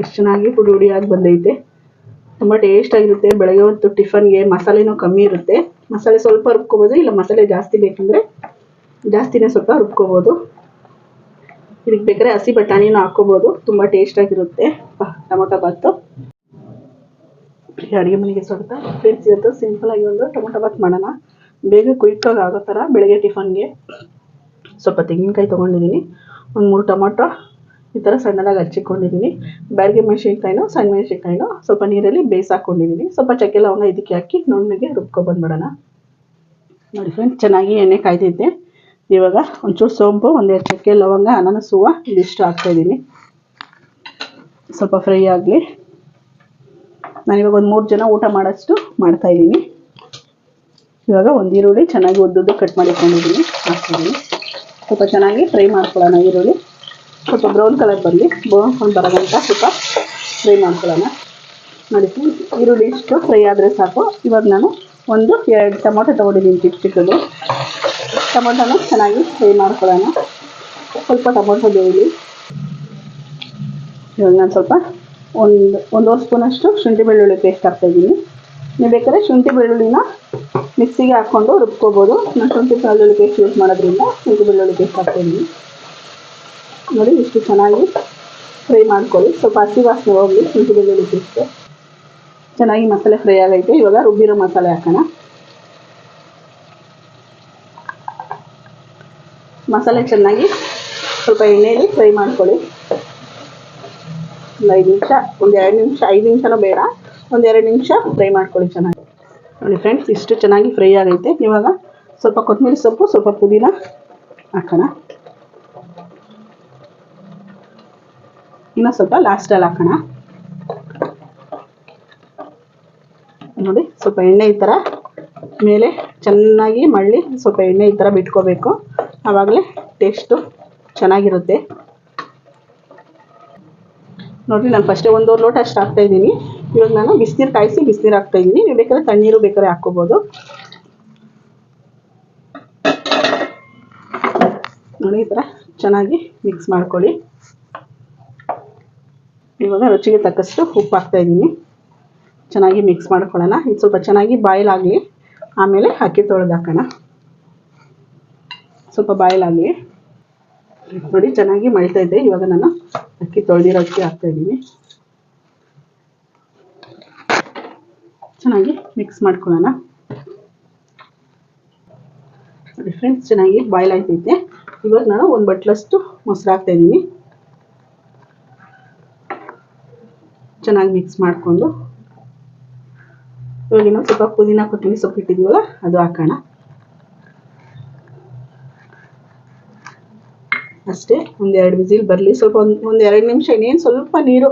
ಎಷ್ಟು ಚೆನ್ನಾಗಿ ಪುಡಿ ಹುಡಿಯಾಗಿ ಬಂದೈತೆ. ತುಂಬ ಟೇಸ್ಟಾಗಿರುತ್ತೆ ಬೆಳಗ್ಗೆ ಹೊತ್ತು ಟಿಫನ್ಗೆ ಮಸಾಲೆನೂ ಕಮ್ಮಿ ಇರುತ್ತೆ. ಮಸಾಲೆ ಸ್ವಲ್ಪ ರುಬ್ಕೋಬೋದು, ಇಲ್ಲ ಮಸಾಲೆ ಜಾಸ್ತಿ ಬೇಕಂದರೆ ಜಾಸ್ತಿನೇ ಸ್ವಲ್ಪ ರುಬ್ಕೋಬೋದು. ಇದಕ್ಕೆ ಬೇಕಾದ್ರೆ ಹಸಿ ಬಟಾಣಿನೂ ಹಾಕ್ಕೋಬೋದು. ತುಂಬ ಟೇಸ್ಟಾಗಿರುತ್ತೆ ಟೊಮೊಟೊ ಬಾತು. ಅಡುಗೆ ಮನೆಗೆ ಸ್ವಾಗತ. ಫ್ರೆಂಡ್ಸ್ ಇವತ್ತು ಸಿಂಪಲಾಗಿ ಒಂದು ಟೊಮೊಟೊ ಬಾತ್ ಮಾಡೋಣ. ಬೇಗ ಕ್ವಿಕ್ಕಾಗಿ ಆಗೋ ಥರ ಬೆಳಗ್ಗೆ ಟಿಫನ್ಗೆ ಸ್ವಲ್ಪ ತೆಂಗಿನಕಾಯಿ ತೊಗೊಂಡಿದ್ದೀನಿ. ಒಂದು ಮೂರು ಟೊಮೊಟೊ ಈ ಥರ ಸಣ್ಣದಾಗಿ ಹಚ್ಚಿಕೊಂಡಿದ್ದೀನಿ ಬ್ಯಾಡಿಗೆ ಮೆಣಸಿನ್ಕಾಯಿನೂ, ಸಣ್ಣ ಮೆಣಸಿನ್ಕಾಯಿನೂ ಸ್ವಲ್ಪ ನೀರಲ್ಲಿ ಬೇಯಿಸಾಕೊಂಡಿದ್ದೀನಿ ಸ್ವಲ್ಪ ಚಕ್ಕೆ ಲವಂಗ ಇದಕ್ಕೆ ಹಾಕಿ ನುಣ್ಣಗೆ ರುಬ್ಕೊಬಂದ್ಬಿಡೋಣ. ನೋಡಿ ಫ್ರೆಂಡ್ಸ್ ಚೆನ್ನಾಗಿ ಎಣ್ಣೆ ಕಾಯ್ದಿದ್ದೆ. ಇವಾಗ ಒಂಚೂರು ಸೋಂಪು, ಒಂದೆರಡು ಚಕ್ಕೆ ಲವಂಗ, ಅನಾನಸ್ ಹೂವು ಇದಿಷ್ಟು ಹಾಕ್ತಾಯಿದ್ದೀನಿ ಸ್ವಲ್ಪ ಫ್ರೈ ಆಗಲಿ. ನಾನಿವಾಗ ಒಂದು ಮೂರು ಜನ ಊಟ ಮಾಡೋಷ್ಟು ಮಾಡ್ತಾಯಿದ್ದೀನಿ ಇವಾಗ ಒಂದು ಈರುಳ್ಳಿ ಚೆನ್ನಾಗಿ ಉದ್ದುದ್ದು ಕಟ್ ಮಾಡಿಕೊಂಡಿದ್ದೀನಿ ಹಾಕ್ತಿದ್ದೀನಿ ಸ್ವಲ್ಪ ಚೆನ್ನಾಗಿ ಫ್ರೈ ಮಾಡ್ಕೊಳ್ಳೋಣ ಈರುಳ್ಳಿ. ಸ್ವಲ್ಪ ಬ್ರೌನ್ ಕಲರ್ ಬರಲಿ. ಬ್ರೌನ್ ಬರೋದಂತ ಸ್ವಲ್ಪ ಫ್ರೈ ಮಾಡ್ಕೊಳ್ಳೋಣ. ನೋಡಿ ಈರುಳ್ಳಿ ಇಷ್ಟು ಫ್ರೈ ಆದರೆ ಸಾಕು. ಇವಾಗ ನಾನು ಒಂದು ಎರಡು ಟೊಮೊಟೊ ತೊಗೊಂಡಿದ್ದೀನಿ ಚಿಕ್ಕ ಚಿಕ್ಕದು. ಟೊಮೊಟೊನ ಚೆನ್ನಾಗಿ ಫ್ರೈ ಮಾಡ್ಕೊಳ್ಳೋಣ. ಸ್ವಲ್ಪ ಟೊಮೊಟೊ ಬೇಯಲಿ ಇವಾಗ ನಾನು ಸ್ವಲ್ಪ ಒಂದು, ಒಂದೂವರೆ ಸ್ಪೂನಷ್ಟು ಶುಂಠಿ ಬೆಳ್ಳುಳ್ಳಿ ಪೇಸ್ಟ್ ಹಾಕ್ತಾಯಿದ್ದೀನಿ ನೀವು ಬೇಕಾದ್ರೆ ಶುಂಠಿ ಬೆಳ್ಳುಳ್ಳಿನ ಮಿಕ್ಸಿಗೆ ಹಾಕ್ಕೊಂಡು ರುಬ್ಕೋಬೋದು. ನಾನು ಶುಂಠಿ ಬೆಳ್ಳುಳ್ಳಿ ಪೇಸ್ಟ್ ಯೂಸ್ ಮಾಡೋದ್ರಿಂದ ಶುಂಠಿ ಬೆಳ್ಳುಳ್ಳಿ ಪೇಸ್ಟ್ ಹಾಕ್ತಾಯಿದ್ದೀನಿ ನೋಡಿ, ಇಷ್ಟು ಚೆನ್ನಾಗಿ ಫ್ರೈ ಮಾಡ್ಕೊಳ್ಳಿ. ಸ್ವಲ್ಪ ಹಸಿ ವಾಸನೆ ಹೋಗಲಿ ಶುಂಠಿ ಬೆಳ್ಳುಳ್ಳಿ ಚೆನ್ನಾಗಿ ಮಸಾಲೆ ಫ್ರೈ ಆಗೈತೆ. ಇವಾಗ ರುಬ್ಬಿರೋ ಮಸಾಲೆ ಹಾಕೋಣ. ಮಸಾಲೆ ಚೆನ್ನಾಗಿ ಸ್ವಲ್ಪ ಎಣ್ಣೆಯಲ್ಲಿ ಫ್ರೈ ಮಾಡ್ಕೊಳ್ಳಿ. ಒಂದು ಐದು ನಿಮಿಷ, ಒಂದು ಎರಡು ನಿಮಿಷ, ಐದು ನಿಮಿಷನೂ ಬೇಡ. ಒಂದು ಎರಡು ನಿಮಿಷ ಫ್ರೈ ಮಾಡ್ಕೊಳ್ಳಿ ಚೆನ್ನಾಗಿ. ನೋಡಿ ಫ್ರೆಂಡ್ಸ್, ಇಷ್ಟು ಚೆನ್ನಾಗಿ ಫ್ರೈ ಆಗೈತೆ. ಇವಾಗ ಸ್ವಲ್ಪ ಕೊತ್ತಂಬರಿ ಸೊಪ್ಪು, ಸ್ವಲ್ಪ ಪುದೀನ ಹಾಕೋಣ. ಇನ್ನೂ ಸ್ವಲ್ಪ ಲಾಸ್ಟಲ್ಲಿ ಹಾಕೋಣ. ನೋಡಿ, ಸ್ವಲ್ಪ ಎಣ್ಣೆ ಈ ಥರ ಮೇಲೆ ಚೆನ್ನಾಗಿ ಮಳ್ಳಿ ಸ್ವಲ್ಪ ಎಣ್ಣೆ ಈ ಥರ ಬಿಟ್ಕೋಬೇಕು. ಆವಾಗಲೇ ಟೇಸ್ಟು ಚೆನ್ನಾಗಿರುತ್ತೆ. ನೋಡಿ ನಾನು ಫಸ್ಟೇ ಒಂದು ಲೋಟ ಅಷ್ಟು ಹಾಕ್ತಾಯಿದ್ದೀನಿ ಇವಾಗ ನಾನು ಬಿಸಿನೀರು ಕಾಯಿಸಿ ಬಿಸಿನೀರು ಹಾಕ್ತಾಯಿದ್ದೀನಿ ನೀವು ಬೇಕಾದ್ರೆ ತಣ್ಣೀರು ಬೇಕಾದ್ರೆ ಹಾಕ್ಕೋಬೋದು. ನೋಡಿ, ಈ ಥರ ಚೆನ್ನಾಗಿ ಮಿಕ್ಸ್ ಮಾಡ್ಕೊಳ್ಳಿ. ಇವಾಗ ರುಚಿಗೆ ತಕ್ಕಷ್ಟು ಉಪ್ಪು ಹಾಕ್ತಾ ಇದ್ದೀನಿ. ಚೆನ್ನಾಗಿ ಮಿಕ್ಸ್ ಮಾಡ್ಕೊಳ್ಳೋಣ. ಇದು ಸ್ವಲ್ಪ ಚೆನ್ನಾಗಿ ಬಾಯ್ಲ್ ಆಗಲಿ. ಆಮೇಲೆ ಅಕ್ಕಿ ತೊಳೆದು ಹಾಕೋಣ. ಸ್ವಲ್ಪ ಬಾಯ್ಲ್ ಆಗಲಿ. ನೋಡಿ, ಚೆನ್ನಾಗಿ ಮಳಿತಾ ಇದೆ. ಇವಾಗ ನಾನು ಅಕ್ಕಿ ತೊಳೆದಿರೋ ಅಕ್ಕಿ ಹಾಕ್ತಾ ಇದ್ದೀನಿ. ಚೆನ್ನಾಗಿ ಮಿಕ್ಸ್ ಮಾಡ್ಕೊಳ್ಳೋಣ. ಫ್ರೆಂಡ್ಸ್ ಚೆನ್ನಾಗಿ ಬಾಯ್ಲ್ ಆಗ್ತೈತೆ ಇವಾಗ ನಾನು ಒಂದು ಬಟ್ಲಷ್ಟು ಮೊಸರು ಹಾಕ್ತಾಯಿದ್ದೀನಿ ಚೆನ್ನಾಗಿ ಮಿಕ್ಸ್ ಮಾಡಿಕೊಂಡು. ಇವಾಗ ಇನ್ನೊಂದು ಸ್ವಲ್ಪ ಪುದೀನ, ಕೊತ್ತಂಬರಿ ಸೊಪ್ಪು ಇಟ್ಟಿದ್ದೀವಲ್ಲ, ಅದು ಹಾಕೋಣ. ಅಷ್ಟೇ ಒಂದೆರಡು ವಿಸಿಲ್ ಬರಲಿ. ಸ್ವಲ್ಪ ಒಂದು ಒಂದು ಎರಡು ನಿಮಿಷ, ಇನ್ನೇನು ಸ್ವಲ್ಪ ನೀರು,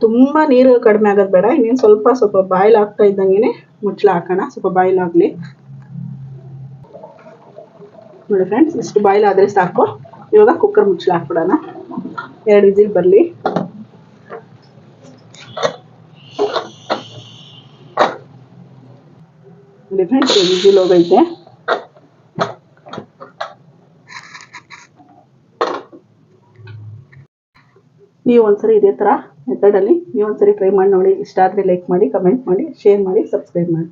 ತುಂಬ ನೀರು ಕಡಿಮೆ ಆಗೋದು ಬೇಡ. ಇನ್ನೇನು ಸ್ವಲ್ಪ ಸ್ವಲ್ಪ ಬಾಯ್ಲ್ ಆಗ್ತಾ ಇದ್ದಂಗೆ ಮುಚ್ಚಳ ಹಾಕೋಣ. ಸ್ವಲ್ಪ ಬಾಯ್ಲ್ ಆಗಲಿ. ನೋಡಿ ಫ್ರೆಂಡ್ಸ್ ಇಷ್ಟು ಬಾಯ್ಲ್ ಆದರೆ ಸಾಕು. ಇವಾಗ ಕುಕ್ಕರ್ ಮುಚ್ಚಳ ಹಾಕ್ಬಿಡೋಣ. ಎರಡು ವಿಸಿಲ್ ಬರಲಿ. ಫ್ರೆಂಡ್ಸ್ ವಿಸಿಲ್ ಹೋಗೈತೆ ನೀವು ಒಂದ್ಸರಿ ಇದೇ ಥರ ಮೆಥಡಲ್ಲಿ ನೀವು ಒಂದ್ಸರಿ ಟ್ರೈ ಮಾಡಿ ನೋಡಿ. ಇಷ್ಟ ಆದರೆ ಲೈಕ್ ಮಾಡಿ ಕಮೆಂಟ್ ಮಾಡಿ ಶೇರ್ ಮಾಡಿ ಸಬ್ಸ್ಕ್ರೈಬ್ ಮಾಡಿ.